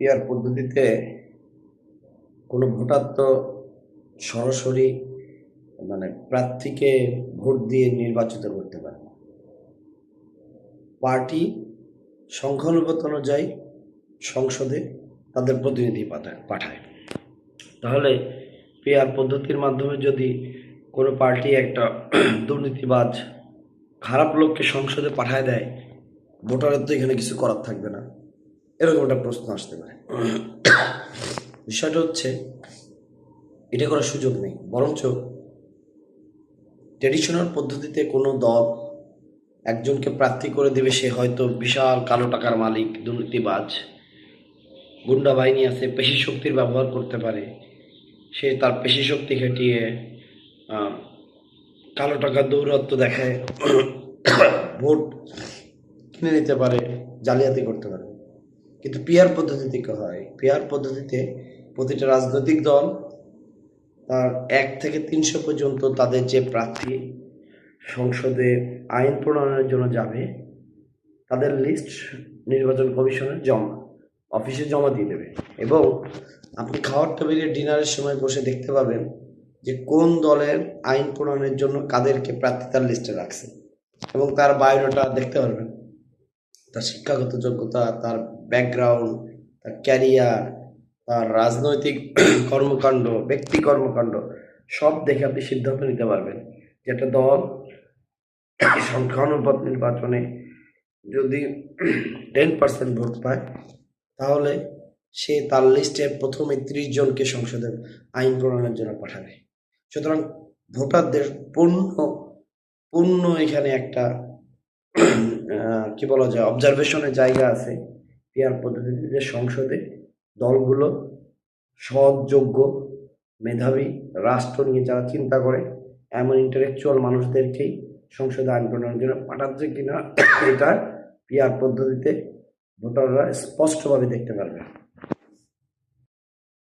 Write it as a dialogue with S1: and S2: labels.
S1: Peer পদ্ধতিতে কোনো voter তো সরাসরি মানে প্রার্থীকে ভোট দিয়ে নির্বাচিত করতে পারে না। পার্টি সংখ্যানুপাত অনুযায়ী সংসদে তাদের প্রতিনিধি পাঠায় পাঠায়। তাহলে পিয়ার পদ্ধতির মাধ্যমে যদি কোনো পার্টি একটা দুর্নীতিবাজ, খারাপ লোককে সংসদে পাঠায় দেয় ভোটারের তো এখানে কিছু করার থাকবে না। এরকম একটা প্রশ্ন আসতে পারে। বিষয়টা হচ্ছে, এটা করার সুযোগ নেই। বরঞ্চ ট্রেডিশনাল পদ্ধতিতে কোনো দল একজনকে প্রার্থী করে দেবে, সে হয়তো বিশাল কালো টাকার মালিক, দুর্নীতিবাজ, গুন্ডা বাহিনী আছে, পেশি শক্তির ব্যবহার করতে পারে, সে তার পেশি শক্তি খাটিয়ে কালো টাকার দৌরত্ব দেখায়, ভোট কিনে নিতে পারে, জালিয়াতি করতে পারে। কিন্তু পিয়ার পদ্ধতিতে হয়? পিয়ার পদ্ধতিতে প্রতিটা রাজনৈতিক দল তার এক থেকে তিনশো পর্যন্ত তাদের যে প্রার্থী সংসদে আইন প্রণয়নের জন্য যাবে, তাদের লিস্ট নির্বাচন কমিশনের জমা, অফিসে জমা দিয়ে দেবে। এবং আপনি খাওয়ার টেবিলে ডিনারের সময় বসে দেখতে পাবেন যে কোন দলের আইন প্রণয়নের জন্য কাদেরকে প্রার্থী তার লিস্টে রাখছে। এবং তার বায়োডাটা দেখতে পারবেন। তার শিক্ষাগত যোগ্যতা, তার ব্যাকগ্রাউন্ড তার ক্যারিয়ার তার রাজনৈতিক কর্মকাণ্ড, ব্যক্তি কর্মকাণ্ড, সব দেখে আপনি সিদ্ধান্ত নিতে পারবেন যে একটা দল সংখ্যানুপাত নির্বাচনে যদি টেন পার্সেন্ট ভোট পায়, তাহলে সে তার লিস্টে প্রথমে ত্রিশ জনকে সংসদে আইন প্রণয়নের জন্য পাঠাবে। সুতরাং ভোটারদের পূর্ণ পূর্ণ এখানে একটা কি বলা যায় অবজারভেশনের জায়গা আছে পিয়ার পদ্ধতিতে সংসদে দলগুলো সৎযোগ্য মেধাবী রাষ্ট্র নিয়ে যারা চিন্তা করে, এমন ইন্টালেকচুয়াল মানুষদেরকেই সংসদে আইন প্রণয়নের জন্য পাঠাচ্ছে কিনা এটা পিয়ার পদ্ধতিতে ভোটাররা স্পষ্টভাবে দেখতে পারবে।